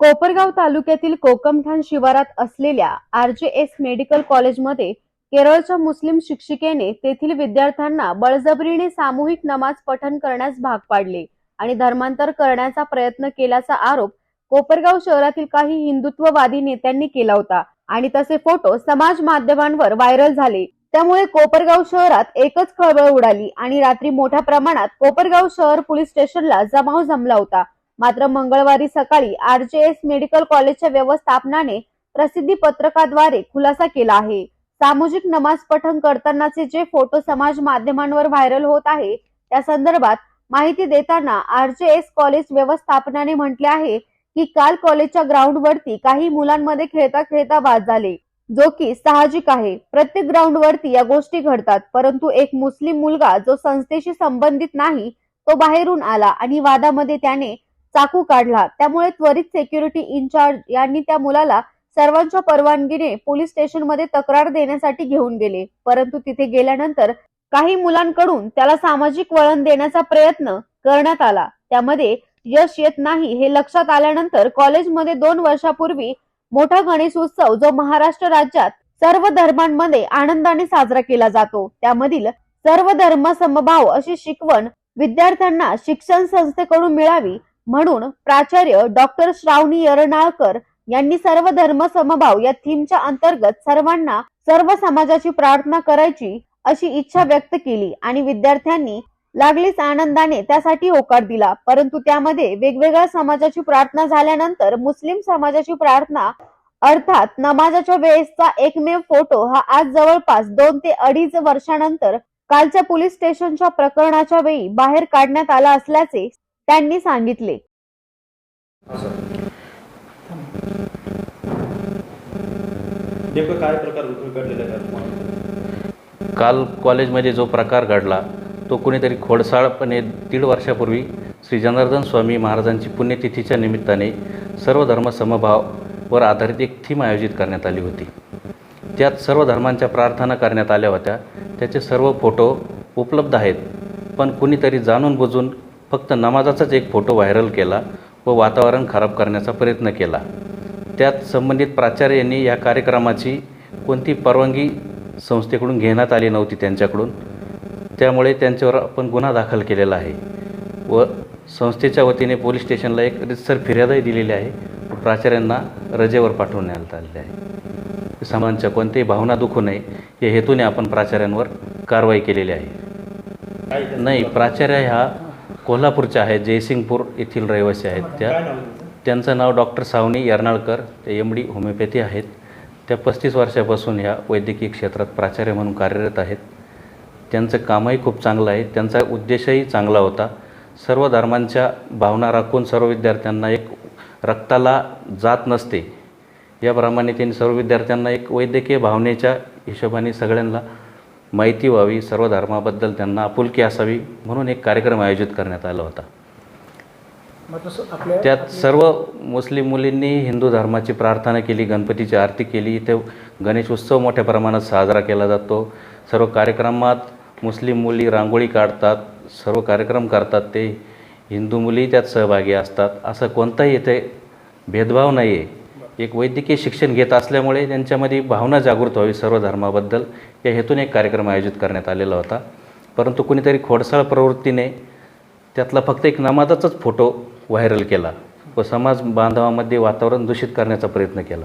कोपरगाव तालुक्यातील कोकमठाण शिवारात असलेल्या आर जे एस मेडिकल कॉलेजमध्ये केरळच्या मुस्लिम शिक्षिकेने तेथील विद्यार्थ्यांना बळजबरीने सामूहिक नमाज पठण करण्यास भाग पाडले आणि धर्मांतर करण्याचा प्रयत्न केल्याचा आरोप कोपरगाव शहरातील काही हिंदुत्ववादी नेत्यांनी केला होता आणि तसे फोटो समाज माध्यमांवर व्हायरल झाले. त्यामुळे कोपरगाव शहरात एकच खळबळ उडाली आणि रात्री मोठ्या प्रमाणात कोपरगाव शहर पोलीस स्टेशनला जमाव जमला होता. मात्र मंगळवारी सकाळी आर जे एस मेडिकल कॉलेजच्या व्यवस्थापनाने प्रसिद्धी पत्रकाद्वारे खुलासा केला आहे. सामूहिक नमाज पठण करतानाचे जे फोटो समाज माध्यमांवर व्हायरल होत आहे त्या संदर्भात माहिती देताना आर जे एस कॉलेज व्यवस्थापनाने म्हटले आहे की काल कॉलेजच्या ग्राउंड वरती काही मुलांमध्ये खेळता खेळता वाद झाले जो की साहजिक आहे. प्रत्येक ग्राउंड वरती या गोष्टी घडतात परंतु एक मुस्लिम मुलगा जो संस्थेशी संबंधित नाही तो बाहेरून आला आणि वादामध्ये त्याने चाकू काढला. त्यामुळे त्वरित सेक्युरिटी इन्चार्ज यांनी त्या मुलाला सर्वांच्या परवानगीने पोलीस स्टेशनमध्ये तक्रार देण्यासाठी घेऊन गेले. परंतु तिथे गेल्यानंतर काही मुलांकडून त्याला सामाजिक वळण देण्याचा प्रयत्न करण्यात आला. त्यामध्ये यश येत नाही हे लक्षात आल्यानंतर कॉलेजमध्ये दोन वर्षापूर्वी मोठा गणेश उत्सव जो महाराष्ट्र राज्यात सर्व धर्मांमध्ये आनंदाने साजरा केला जातो. त्यामधील सर्व धर्म समभाव अशी शिकवण विद्यार्थ्यांना शिक्षण संस्थेकडून मिळावी म्हणून प्राचार्य डॉक्टर श्रावणी यरनाळकर यांनी सर्व धर्म समभाव या थीमच्या अंतर्गत सर्वांना सर्व समाजाची प्रार्थना करायची अशी इच्छा व्यक्त केली आणि विद्यार्थ्यांनी लागलीच आनंदाने त्यासाठी होकार दिला. परंतु त्यामध्ये वेगवेगळ्या समाजाची प्रार्थना झाल्यानंतर मुस्लिम समाजाची प्रार्थना अर्थात नमाजाच्या वेळेसचा एकमेव फोटो हा आज जवळपास दोन ते अडीच वर्षानंतर कालच्या पोलीस स्टेशनच्या प्रकरणाच्या वेळी बाहेर काढण्यात आला असल्याचे त्यांनी सांगितले. काय प्रकार काल कॉलेजमध्ये जो प्रकार घडला तो कुणीतरी खोडसाळपणे दीड वर्षापूर्वी श्री जनार्दन स्वामी महाराजांची पुण्यतिथीच्या निमित्ताने सर्व धर्म समभावावर आधारित एक थीम आयोजित करण्यात आली होती. त्यात सर्व धर्मांच्या प्रार्थना करण्यात आल्या होत्या. त्याचे सर्व फोटो उपलब्ध आहेत पण कुणीतरी जाणून बुजून फक्त नमाजाचाच एक फोटो व्हायरल केला व वातावरण खराब करण्याचा प्रयत्न केला. त्यात संबंधित प्राचार्य यांनी या कार्यक्रमाची कोणती परवानगी संस्थेकडून घेण्यात आली नव्हती त्यांच्याकडून त्यामुळे त्यांच्यावर आपण गुन्हा दाखल केलेला आहे व संस्थेच्या वतीने पोलीस स्टेशनला एक रितसर फिर्यादही दिलेली आहे. व प्राचार्यांना रजेवर पाठवण्यात आलेले आहे. समाजांच्या कोणत्याही भावना दुखू नये या हेतूने आपण प्राचार्यांवर कारवाई केलेली आहे. नाही प्राचार्य ह्या कोल्हापूरच्या आहेत जयसिंगपूर येथील रहिवासी आहेत त्या? त्यांचं नाव डॉक्टर सावनी यर्नाळकर ते एम डी होमिओपॅथी आहेत. त्या पस्तीस वर्षापासून ह्या वैद्यकीय क्षेत्रात प्राचार्य म्हणून कार्यरत आहेत. त्यांचं कामही खूप चांगलं आहे. त्यांचा उद्देशही चांगला होता. सर्व धर्मांच्या भावना राखून सर्व विद्यार्थ्यांना एक रक्ताला जात नसते. याप्रमाणे त्यांनी सर्व विद्यार्थ्यांना एक वैद्यकीय भावनेच्या हिशोबाने सगळ्यांना माहिती व्हावी सर्व धर्माबद्दल त्यांना आपुलकी असावी म्हणून एक कार्यक्रम आयोजित करण्यात आला होता. त्यात सर्व मुस्लिम मुलींनी हिंदू धर्माची प्रार्थना केली गणपतीची आरती केली इथे गणेश उत्सव मोठ्या प्रमाणात साजरा केला जातो. सर्व कार्यक्रमात मुस्लिम मुली रांगोळी काढतात सर्व कार्यक्रम करतात ते. हिंदू मुली त्यात सहभागी असतात. असं कोणताही इथे भेदभाव नाही आहे एक वैद्यकीय शिक्षण घेत असल्यामुळे त्यांच्यामध्ये भावना जागृत व्हावी सर्व धर्माबद्दल. या हेतून एक कार्यक्रम आयोजित करण्यात आलेला होता. परंतु कुणीतरी खोडसाळ प्रवृत्तीने त्यातला फक्त एक नमाजाचाच फोटो व्हायरल केला व समाज बांधवामध्ये वातावरण दूषित करण्याचा प्रयत्न केला.